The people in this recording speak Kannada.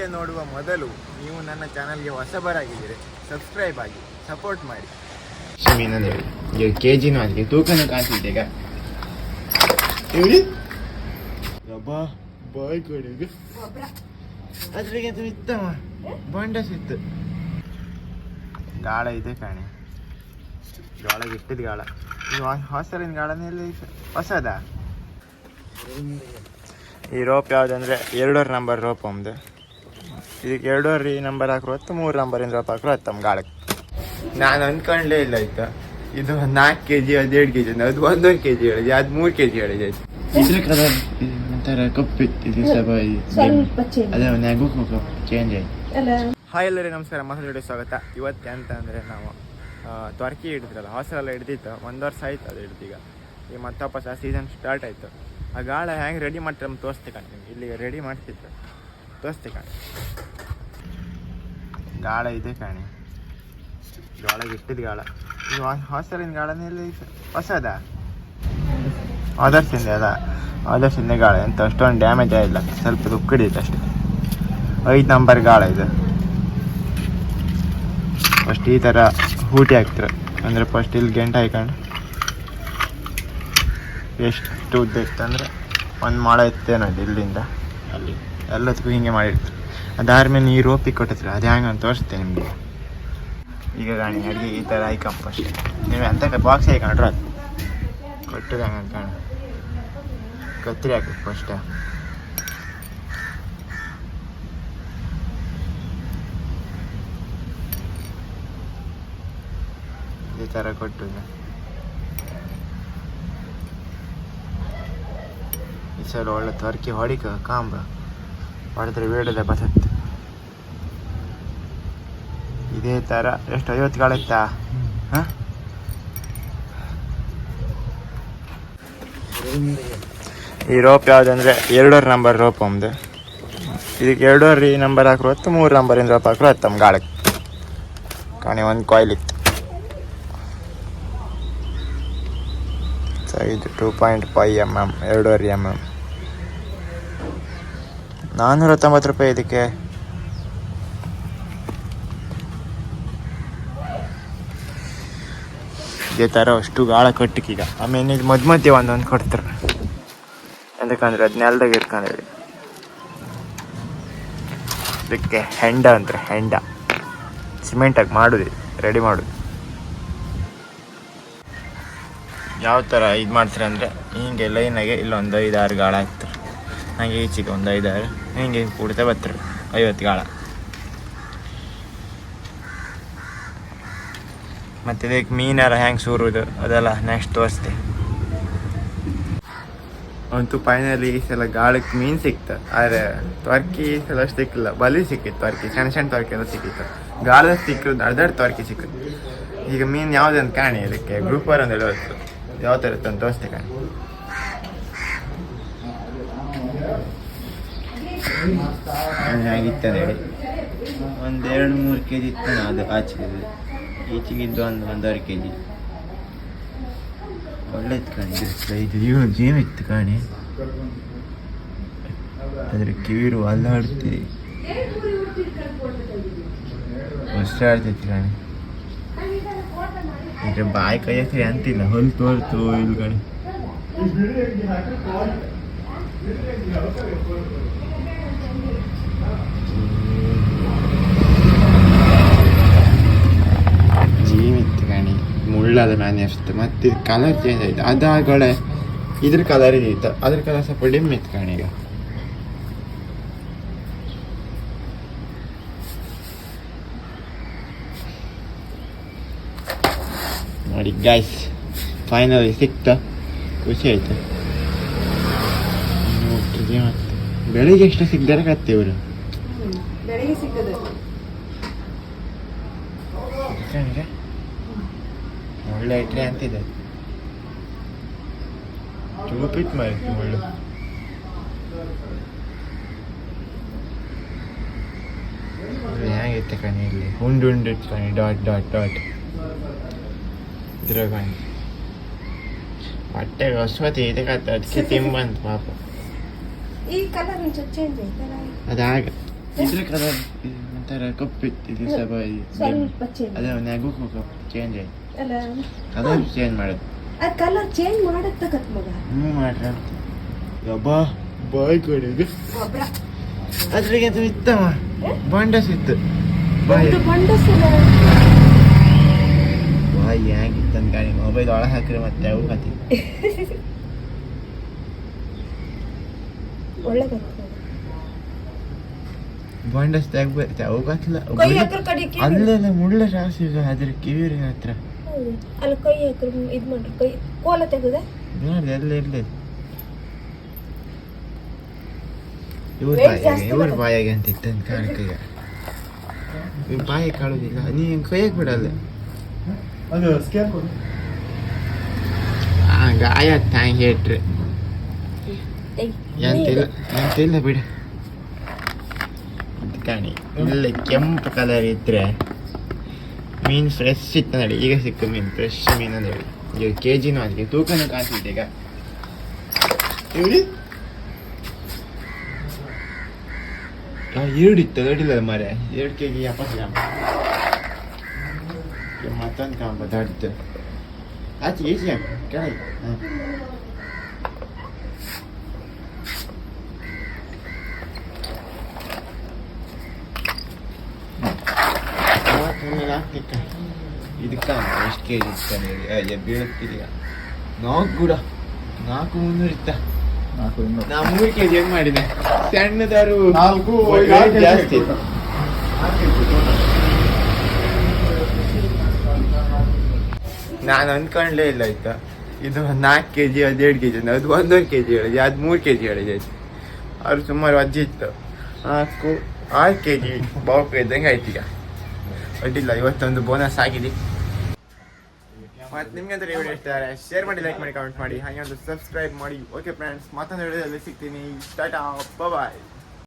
ವಿಡಿಯೋ ನೋಡುವ ಮೊದಲು ನೀವು ನನ್ನ ಚಾನಲ್ಗೆ ಹೊಸಬರಾಗಿದ್ದೀರಿ ಸಬ್ಸ್ಕ್ರೈಬ್ ಆಗಿ ಸಪೋರ್ಟ್ ಮಾಡಿ. ಈಗ ಕೆ ಜಿನೂ ಅದಕ್ಕೆ ತೂಕನೂ ಕಾಣ್ತಿದ್ದೆ ಈಗ. ಹೇಳಿ ರಬ್ಬಾ ಬಾಯ್ ಕೊಡಿ ಅದ್ರಿಗೆ ಅದು ಇತ್ತಮ್ಮ ಬಂಡ ಇತ್ತು ಗಾಳ ಇದೆ ಕಾಣಿ. ಗಾಳ ಇಟ್ಟಿದ್ದು ಗಾಳ. ಇದು ಹೊಸರಿನ ಗಾಳನೇ ಇಲ್ಲ. ಹೊಸದಾ? ಈ ರೋಪ್ ಯಾವುದಂದ್ರೆ ಎರಡರ ನಂಬರ್ ರೋಪ್ ಒಮ್ದು ಇದಕ್ಕೆ ಎರಡೂವರೆ ನಂಬರ್ ಹಾಕ್ರು ಹತ್ತು ಮೂರು ನಂಬರ್ ಇಂದ್ರಪ್ಪ ಹಾಕ್ರು ಹತ್ತಮ್ಮ ಗಾಳಕ್ಕೆ ನಾನು ಅನ್ಕೊಂಡೇ ಇಲ್ಲ ಆಯ್ತಾ? ಇದು ನಾಲ್ಕು ಕೆ ಜಿ ಅದು ಎರಡು ಕೆ ಜಿ ಅದು ಒಂದೊಂದು ಕೆ ಜಿ ಹೇಳಿದೆ ಅದು ಮೂರು ಕೆ ಜಿ ಹೇಳಿದೆ ಆಯ್ತು? ಇದ್ರ ಕಲರ್ ಒಂಥರ ಕಪ್ಪು ಇದು ಸಭಾ ಸ್ವಲ್ಪ. ಅದೇ ನೆಗು ಚೇಂಜ್ ಆಯ್ತು. ಹಾಯ್ ಎಲ್ಲರಿಗೆ ನಮಸ್ಕಾರ ಮಸಾಲೆ ಸ್ವಾಗತ. ಇವತ್ತು ಅಂತ ಅಂದರೆ ನಾವು ತ್ವರ್ಕಿ ಹಿಡಿದ್ರಲ್ಲ ಹಾಸ್ಟೆಲೆಲ್ಲ ಹಿಡ್ದಿತ್ತು. ಒಂದು ವರ್ಷ ಆಯ್ತು ಅದು ಹಿಡ್ದೀಗ. ಈಗ ಮತ್ತೆ ವಾಪಸ್ ಆ ಸೀಸನ್ ಸ್ಟಾರ್ಟ್ ಆಯಿತು. ಆ ಗಾಳ ಹೆಂಗೆ ರೆಡಿ ಮಾಡ್ತಾರೆ ಕಾಣಿ ನಿಮ್ಗೆ. ಇಲ್ಲಿ ರೆಡಿ ಮಾಡ್ತಿತ್ತು ತೋರಿಸ್ತೆ ಕಾಣಿ. ಗಾಳ ಇದೆ ಕಾಣಿ. ಗಾಳಗೆ ಇಟ್ಟಿದ ಗಾಳ. ಈಗ ಹಾಸ್ಟೆಲಿನ ಗಾಳನೇ ಇಲ್ಲಿ ಹೊಸದ? ಆದರ್ಶಿಂದ ಅದ ಆದರ್ಶಿಂದ ಗಾಳ. ಎಂತ ಅಷ್ಟೊಂದು ಡ್ಯಾಮೇಜ್ ಆಗಿಲ್ಲ. ಸ್ವಲ್ಪ ದುಕ್ಕಡಿತ್ತು ಅಷ್ಟೇ. ಐದು ನಂಬರ್ ಗಾಳ ಇದು. ಫಸ್ಟ್ ಈ ಥರ ಹೂಟಿ ಹಾಕ್ತಾರೆ. ಅಂದರೆ ಫಸ್ಟ್ ಇಲ್ಲಿ ಗೆಂಟು ಹಾಕೊಂಡು. ಎಷ್ಟು ಉದ್ದ ಇತ್ತು ಅಂದರೆ ಒಂದು ಮಾಡ ಇತ್ತೇನೋ ಇಲ್ಲಿಂದ. ಅಲ್ಲಿ. ಎಲ್ಲದಕ್ಕೂ ಹಿಂಗೆ ಮಾಡಿರ್ತಾರೆ. ಅದಾದ್ಮೇಲೆ ನೀರು ರೋಪಿಗೆ ಕೊಟ್ಟಿರ್ತಾರೆ ಅದು ಹೆಂಗೆ ಅಂತ ತೋರಿಸ್ತೆ ನಿಮಗೆ. ಈಗ ಗಾಣಿ ಅಡುಗೆ ಈ ಥರ ಹಾಕಂಪ ಅಷ್ಟೇ. ನೀವು ಎಂತ ಬಾಕ್ಸ್ ಹಾಕೊಂಡ್ರೆ ಅದು ಕೊಟ್ಟರೆ ಹಂಗೆ ಕಾಣ. ಕತ್ರಿ ಹಾಕಬೇಕು ಫಸ್ಟ್ ಈ ಥರ ಕೊಟ್ಟು ಈ ಸಲ ಒಳ್ಳೆ ತರ್ಕಿ ಹೊಡಿಕ ಕಾಂಬ. ಹೊಡೆದ್ರೆ ಬೇಡದೆ ಬಸತ್ತೆ ಇದೇ ಥರ ಎಷ್ಟು ಐವತ್ತು ಕಾಳತ್ತಾ ಹಾಂ? ಈ ರೋಪ್ ಯಾವುದಂದ್ರೆ ಎರಡೂವರೆ ನಂಬರ್ ರೋಪ್ ಒಂದು. ಇದಕ್ಕೆ ಎರಡೂವರೆ ನಂಬರ್ ಹಾಕ್ರು ಹತ್ತು, ಮೂರು ನಂಬರಿಂದ ರೋಪ್ ಹಾಕ್ರು ಹತ್ತಮ್ಮ ಗಾಳಕ್ಕೆ ಕಾಣಿ ಒಂದು ಕಾಯಿಲ್ ಇತ್ತು. Size two point five M M ಎರಡೂವರೆ ಎಂ ಎಂ ನಾನ್ನೂರ ಹತ್ತೊಂಬತ್ತು ರೂಪಾಯಿ ಇದಕ್ಕೆ. ಇದೇ ಥರ ಅಷ್ಟು ಗಾಳ ಕಟ್ಟಿಕೀಗ. ಆಮೇಲೆ ಇದು ಮಧ್ಯ ಮಧ್ಯೆ ಒಂದೊಂದು ಕೊಡ್ತಾರೆ. ಯಾಕಂದ್ರೆ ಅದು ನೆಲದಾಗ ಇಟ್ಕೊಂಡ್ರಿ ಅದಕ್ಕೆ ಹೆಂಡ ಅಂದ್ರೆ ಹೆಂಡ. ಸಿಮೆಂಟಾಗಿ ಮಾಡೋದು ರೆಡಿ ಮಾಡೋದು. ಯಾವ ಥರ ಇದು ಮಾಡ್ತಾರೆ ಅಂದರೆ ಹಿಂಗೆ ಲೈನಾಗೆ ಇಲ್ಲೊಂದು ಐದಾರು ಗಾಳ ಹಾಕ್ತಾರೆ. ಹಾಗೆ ಈಚೆಗೆ ಒಂದು ಐದಾರು ಹಿಂಗೆ ಕೂಡ್ತಾ ಬರ್ತಾರೆ. ಐವತ್ತು ಗಾಳ. ಮತ್ತು ಇದಕ್ಕೆ ಮೀನಾರ ಹೆಂಗೆ ಸೂರುದು ಅದೆಲ್ಲ ನೆಕ್ಸ್ಟ್ ತೋರಿಸ್ತೆ ಅಂತೂ ಫೈನಲಿ ಈ ಸಲ ಗಾಳಕ್ಕೆ ಮೀನು ಸಿಕ್ತು ಆದರೆ ತ್ವರ್ಕಿ ಈ ಸಲ ಅಷ್ಟು ಸಿಕ್ಕಿಲ್ಲ. ಬಲಿ ಸಿಕ್ಕಿತ್ತು ತ್ವರ್ಕಿ ಸಣ್ಣ ಸಣ್ಣ ತ್ವರ್ಕಿ ಎಲ್ಲ ಸಿಕ್ಕಿತ್ತು. ಗಾಳ ಸಿಕ್ಕಿದ್ದು ಅರ್ಧಡ್ ತ್ವರ್ಕಿ ಸಿಕ್ಕಿತ್ತು. ಈಗ ಮೀನು ಯಾವುದಂತ ಕಾಣಿ ಇದಕ್ಕೆ ಗ್ರೂಪರ್ ಅಂತ ಹೇಳೋದು. ಯಾವ ಥರ ಇತ್ತು ಅಂತ ತೋರಿಸ್ತೆ ಕಾಣಿ. ಹೇಗಿತ್ತು ಹೇಳಿ ಒಂದು ಎರಡು ಮೂರು ಕೆ ಜಿ ಇತ್ತು ಅದು ಆಚೆಗೆ ಈಚೆಗಿದ್ದು ಒಂದು ಒಂದೂವರೆ ಕೆ ಜಿ ಒಳ್ಳೇದು ಕಾಣಿ. ಇದು ಜೇನು ಇತ್ತು ಕಾಣಿ. ಅದ್ರ ಕಿವಿರು ಅಲ್ಲಾಡ್ತಿ ಅಷ್ಟೇ ಆಡ್ತೈತಿ ಕಾಣಿ. ಇದ್ರ ಬಾಯಿ ಕೈ ಹತ್ತಿರ ಅಂತಿಲ್ಲ, ಹೊಲ್ ತೋರ್ತು ಇಲ್ಲಿ ಕಾಣಿ ಜೀವಿತ್ತು ಕಾಣಿ ಮುಳ್ಳಾದ ಮ್ಯಾನೆ ಅಷ್ಟು ಮತ್ತೆ ಕಲರ್ ಚೇಂಜ್ ಆಯ್ತು. ಅದಾಗಳೆ ಇದ್ರ ಕಲರ್ ಇತ್ತು? ಅದ್ರ ಕಲರ್ ಸ್ವಲ್ಪ ಡಿಮ್ ಇತ್ತು ಕಾಣೀಗ ನೋಡಿ ಗೈಸ್ ಫೈನಲಿ ಸಿಕ್ತ. ಖುಷಿ ಆಯ್ತು. ಮತ್ತೆ. ಬೆಳಿಗ್ಗೆ ಎಷ್ಟು ಸಿಗ್ದಾರೆ ಕತ್ತೆ ಇವರು? ಬೆಳಿಗ್ಗೆ ಸಿಗ್ತದೆ. ಒಳ್ಳೆ ಇಟ್ರೆ ಅಂತಿದೆ. ಚೂಪಿತ್ ಮಾಡಿ ಮುಳ್ಳು ಇದು ಹೇಗಿತ್ತು ಕಣಿ ಇಲ್ಲಿ? ಹುಂಡು ಹುಂಡು ಇತ್ತು ಕಣಿ ಡಾಟ್ ಡಾಟ್ ಡಾಟ್. ಇದ್ರ ಕಣಿ. ಹೊಟ್ಟೆಗೆ ಹೊಸ್ವತಿ ಇದಕ್ಕೆ ಅದಕ್ಕೆ ತಿಂಬಂತ ಪಾಪ. ಈ ಕಲರ್ ಒಂಚೂರು ಚೇಂಜ್ ಆಯ್ತಲ್ಲ ಅದಾಗ. ಇದ್ರ ಕಲರ್ ಒಂಥರ ಕಪ್ಪಿತ್ತು ಇದು ಸ್ವಲ್ಪ ಸ್ವಲ್ಪ ಚೇಂಜ್ ಅದೇ ನೆಗಕ್ಕೂ ಕಪ್ ಚೇಂಜ್ ಆಯ್ತು. ಅಲ್ಲ ಚೇಂಜ್ ಮಾಡೋದು ಆ ಕಲರ್ ಚೇಂಜ್ ಮಾಡತ್ತಕತ್ ಮಗ. ಹ್ಞೂ ಮಾಡ್ರ ಯಬ್ಬಾ ಬಾಯ್ ಕೊಡಿಗೆ. ಗೊಬ್ಬರ. ಅದ್ರಿಗೆ ಅದು ಇತ್ತಮ್ಮ. ಬಂಡಸ್ ಇತ್ತು. ಬಾಯ್. ಬಂಡಸ್ ಬಂಡಸಲ ಬಾಯ್ ಹ್ಯಾಂಗಿತ್ತಂತ ಗಾಡಿ. ಮೊಬೈಲ್ ಒಳಗೆ ಹಾಕ್ರಿ ಮತ್ತೆ ಅವು ಕತಿ. ಒಳ್ಳೆ ಬಂಡಸ್ ತೆಗ್ಬೇಕು ಅವು ಕತ್ತಿಲ್ಲ ಅಲ್ಲೆಲ್ಲ ಮುಳ್ಳ ರಾಸಿ ಇದೆ. ಅದ್ರ ಕಿವಿರಿ ಹತ್ರ. ಅಲ್ಲಿ ಕೈ ಹಾಕ್ರ ಇದು ಮಾಡ್ರಿ ಕೈ ಕೋಲ ತೆಗದ ನೋಡಿ ಎಲ್ಲ ಇರಲಿ ಇವ್ರ ಬಾಯಿಗೆ ಇವ್ರ. ಬಾಯಿಗೆ ಅಂತ ಇತ್ತು ಕಾಣಕೀಗ ಇವ್ರ ಬಾಯಿ ಕಾಣೋದಿಲ್ಲ ನೀ ಕೈಯಾಗ ಬಿಡಲ್ಲ ಅದು ಸ್ಕ್ಯಾನ್ ಕೊಡು. ಹಂಗ ಆಯತ್ತ ಹಂಗೆ ಹೇಳ್ರಿ ಎಂತಿಲ್ಲ ಎಂತಿಲ್ಲ ಬಿಡು. ಕಾಣಿ. ಇಲ್ಲ ಕೆಂಪು ಕಲರ್ ಇದ್ರೆ ಮೀನು ಫ್ರೆಶ್ ಇತ್ತು ನೋಡಿ ಈಗ ಸಿಕ್ಕ ಮೀನು ಫ್ರೆಶ್ ಮೀನು ಅಂತ ಹೇಳಿ ಈಗ ಕೆ ಜಿನೂ ಅದಕ್ಕೆ ತೂಕನೂ ಕಾಣಿಸುತ್ತೆ ಈಗ ಇವ್ರಿ ಎರಡು ಇತ್ತು ದೊಡ್ಡಿಲ್ಲ ಮರೆ ಎರಡು ಕೆ ಜಿ ಎಪ್ಪತ್ತು ಗ್ರಾಮ್ ಮತ್ತೊಂದು ಕಾಂಬ ದೊಡ್ಡದು ಆಚೆ ಈಸಿ ಕೆಳಗೆ ಹಾಂ ಇದಕ್ಕ ಎಷ್ಟು ಕೆ ಜಿ ಇತ್ತ ಬೀಳುತ್ತಿದೀಗ ನಾಲ್ಕು ಕೂಡ. ನಾಲ್ಕು ಮುನ್ನೂರು ಇತ್ತ? ನಾ ಮೂರು ಕೆ ಜಿ ಹೆಂಗ್ ಮಾಡಿದೆ? ಸಣ್ಣದಾರು ನಾಲ್ಕು ಜಾಸ್ತಿ. ನಾನು ಅನ್ಕೊಂಡ್ಲೇ ಇಲ್ಲ ಆಯ್ತಾ? ಇದು ನಾಲ್ಕು ಕೆ ಜಿ ಹದಿನೇಳು ಕೆ ಜಿ ಅದು ಒಂದೊಂದು ಕೆ ಜಿ ಹೇಳಿದೆ ಅದು ಮೂರು ಕೆ ಜಿ ಹೇಳಿದೆ ಆಯ್ತು? ಅವ್ರು ಸುಮಾರು ಅಜ್ಜಿ ಇತ್ತು. ನಾಲ್ಕು ಆರು ಕೆ ಜಿ ಬಾವು ಇದ್ದಂಗೆ ಆಯ್ತು ಈಗ. ಅಡ್ಡಿಲ್ಲ, ಇವತ್ತೊಂದು ಬೋನಸ್ ಆಗಿದೆ. ಮತ್ತು ನಿಮ್ಗೆ ಅಂತ ವಿಡಿಯೋ ಇಷ್ಟ ಶೇರ್ ಮಾಡಿ ಲೈಕ್ ಮಾಡಿ ಕಮೆಂಟ್ ಮಾಡಿ. ಹಾಗೆ ಒಂದು ಸಬ್ಸ್ಕ್ರೈಬ್ ಮಾಡಿ. ಓಕೆ ಫ್ರೆಂಡ್ಸ್ ಮತ್ತೊಂದು ವಿಡಿಯೋದಲ್ಲಿ ಸಿಗ್ತೀನಿ. ಟಾಟಾ ಬಾಯ್